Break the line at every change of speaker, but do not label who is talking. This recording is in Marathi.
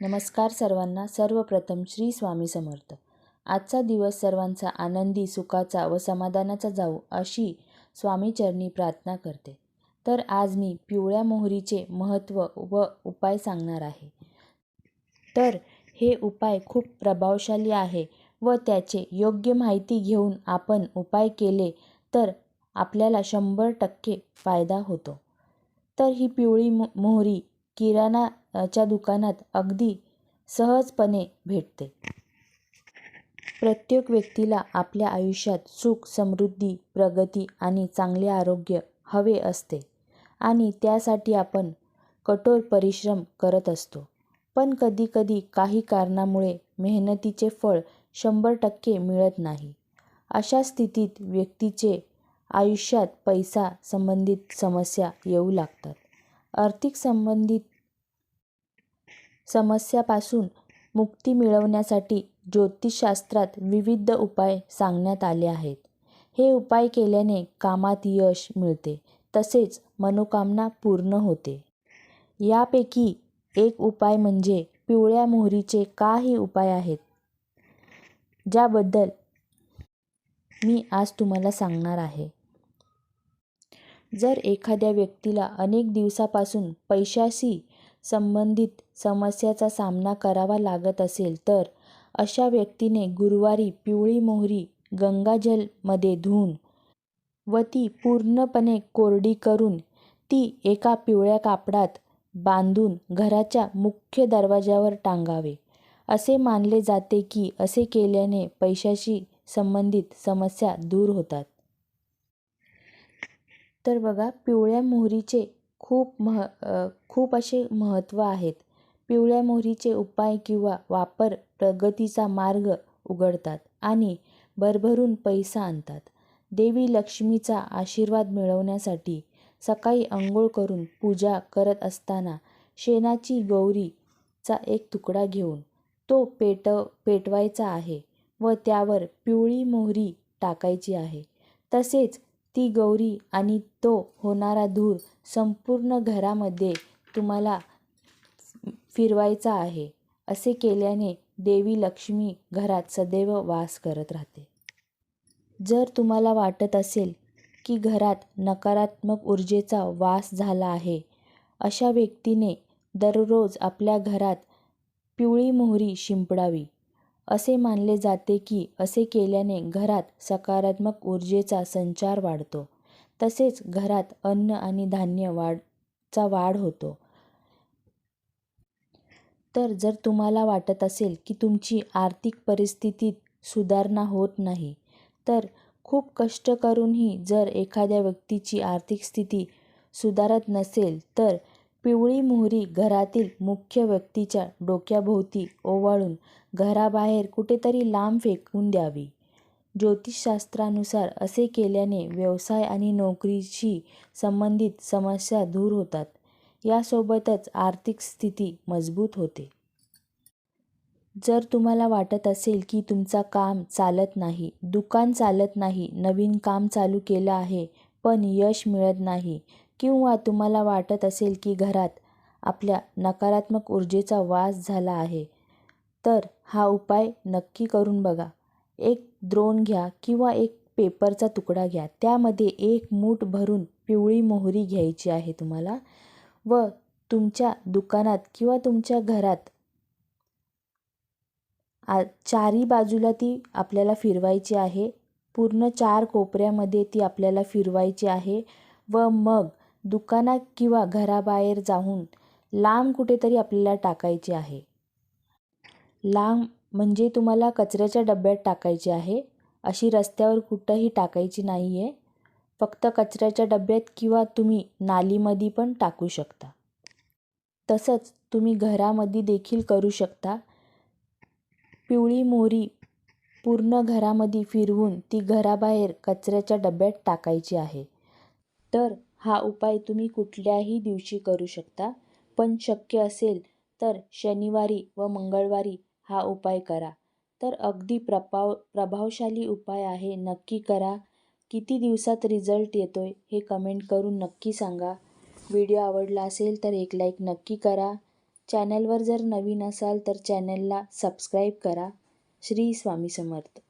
नमस्कार सर्वांना. सर्वप्रथम श्री स्वामी समर्थ. आजचा दिवस सर्वांचा आनंदी सुखाचा व समाधानाचा जाऊ अशी स्वामीचरणी प्रार्थना करते. तर आज मी पिवळ्या मोहरीचे महत्त्व व उपाय सांगणार आहे. तर हे उपाय खूप प्रभावशाली आहे व त्याचे योग्य माहिती घेऊन आपण उपाय केले तर आपल्याला शंभर टक्के फायदा होतो. तर ही पिवळी मो मोहरी किराणाच्या दुकानात अगदी सहजपणे भेटते. प्रत्येक व्यक्तीला आपल्या आयुष्यात सुख समृद्धी प्रगती आणि चांगले आरोग्य हवे असते आणि त्यासाठी आपण कठोर परिश्रम करत असतो. पण कधीकधी काही कारणामुळे मेहनतीचे फळ शंभर टक्के मिळत नाही. अशा स्थितीत व्यक्तीचे आयुष्यात पैसा संबंधित समस्या येऊ लागतात. आर्थिक संबंधित समस्यापासून मुक्ती मिळवण्यासाठी ज्योतिषशास्त्रात विविध उपाय सांगण्यात आले आहेत. हे उपाय केल्याने कामात यश मिळते तसेच मनोकामना पूर्ण होते. यापैकी एक उपाय म्हणजे पिवळ्या मोहरीचे काही उपाय आहेत ज्याबद्दल मी आज तुम्हाला सांगणार आहे. जर एखाद्या व्यक्तीला अनेक दिवसापासून पैशाशी संबंधित समस्याचा सामना करावा लागत असेल तर अशा व्यक्तीने गुरुवारी पिवळी मोहरी गंगाजलमध्ये धुवून व ती पूर्णपणे कोरडी करून ती एका पिवळ्या कापडात बांधून घराच्या मुख्य दरवाजावर टांगावे. असे मानले जाते की असे केल्याने पैशाशी संबंधित समस्या दूर होतात. तर बघा पिवळ्या मोहरीचे खूप मह खूप असे महत्त्व आहेत. पिवळ्या मोहरीचे उपाय किंवा वापर प्रगतीचा मार्ग उघडतात आणि भरभरून पैसा आणतात. देवी लक्ष्मीचा आशीर्वाद मिळवण्यासाठी सकाळी अंघोळ करून पूजा करत असताना शेणाची गौरीचा एक तुकडा घेऊन तो पेट पेटवायचा आहे व त्यावर पिवळी मोहरी टाकायची आहे. तसेच ती गौरी आणि तो होणारा धूर संपूर्ण घरामध्ये तुम्हाला फिरवायचा आहे असे केल्याने देवी लक्ष्मी घरात सदैव वास करत राहते. जर तुम्हाला वाटत असेल की घरात नकारात्मक ऊर्जेचा वास झाला आहे अशा व्यक्तीने दररोज आपल्या घरात पिवळी मोहरी शिंपडावी. असे मानले जाते की असे केल्याने घरात सकारात्मक ऊर्जेचा संचार वाढतो. तसेच घरात अन्न आणि धान्य वाढ वाढ होतो. तर जर तुम्हाला वाटत असेल की तुमची आर्थिक परिस्थितीत सुधारणा होत नाही तर खूप कष्ट करूनही जर एखाद्या व्यक्तीची आर्थिक स्थिती सुधारत नसेल तर पिवळी मोहरी घरातील मुख्य व्यक्तीच्या डोक्याभोवती ओवाळून घराबाहेर कुठेतरी लांब फेकून द्यावी. ज्योतिषशास्त्रानुसार असे केल्याने व्यवसाय आणि नोकरीशी संबंधित समस्या दूर होतात. यासोबतच आर्थिक स्थिती मजबूत होते. जर तुम्हाला वाटत असेल की तुमचा काम चालत नाही दुकान चालत नाही नवीन काम चालू केलं आहे पण यश मिळत नाही किंवा तुम्हाला वाटत असेल की घरात आपल्या नकारात्मक ऊर्जेचा वास झाला आहे तर हा उपाय नक्की करून बघा. एक द्रोण घ्या किंवा एक पेपरचा तुकडा घ्या. त्यामध्ये एक मूठ भरून पिवळी मोहरी घ्यायची आहे तुम्हाला व तुमच्या दुकानात किंवा तुमच्या घरात आ चारी बाजूला ती आपल्याला फिरवायची आहे. पूर्ण चार कोपऱ्यामध्ये ती आपल्याला फिरवायची आहे व मग दुकानात किंवा घराबाहेर जाऊन लांब कुठेतरी आपल्याला टाकायची आहे. लांब म्हणजे तुम्हाला कचऱ्याच्या डब्यात टाकायची आहे. अशी रस्त्यावर कुठंही टाकायची नाही आहे फक्त कचऱ्याच्या डब्यात किंवा तुम्ही नालीमध्ये पण टाकू शकता. तसंच तुम्ही घरामध्ये देखील करू शकता. पिवळी मोहरी पूर्ण घरामध्ये फिरवून ती घराबाहेर कचऱ्याच्या डब्यात टाकायची आहे. तर हा उपाय तुम्ही कुठल्याही दिवशी करू शकता. पण शक्य असेल तर शनिवारी व मंगळवारी हा उपाय करा. तर अगदी प्रपाव प्रभावशाली उपाय आहे. नक्की करा. किती दिवसात रिझल्ट येतो आहे हे कमेंट करून नक्की सांगा. व्हिडिओ आवडला असेल तर एक लाईक नक्की करा. चॅनलवर जर नवीन असाल तर चॅनलला सबस्क्राईब करा. श्री स्वामी समर्थ.